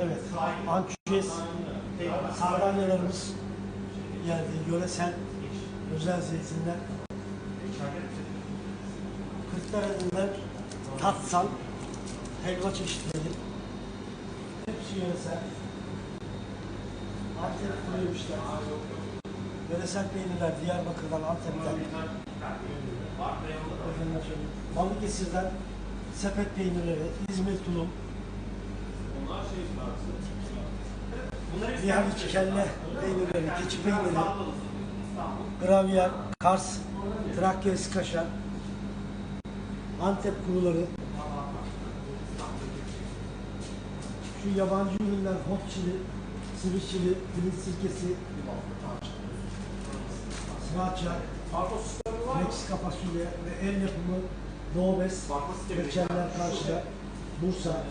Evet. Ançüez sardalyalarımız geldi. Yöresel özel zeytinler. Kırklareli'nden tatsan helva çeşitleri. Hepsi yöresel. Antep kuru yemişler. Yöresel peynirler Diyarbakır'dan, Antep'ten. Efendim. Balıkesir'den sepet peynirleri, İzmir tulum, Bihaviç kelle peynirleri, keçi peyniri, gravyer, Kars, Trakya kaşar, Antep kuruları, şu yabancı ürünler hot chili, sıvı chili, pirinç sirkesi, sriracha, Meksika fasulye ve el yapımı Doğu Bes, reçeller karşıda, Bursa,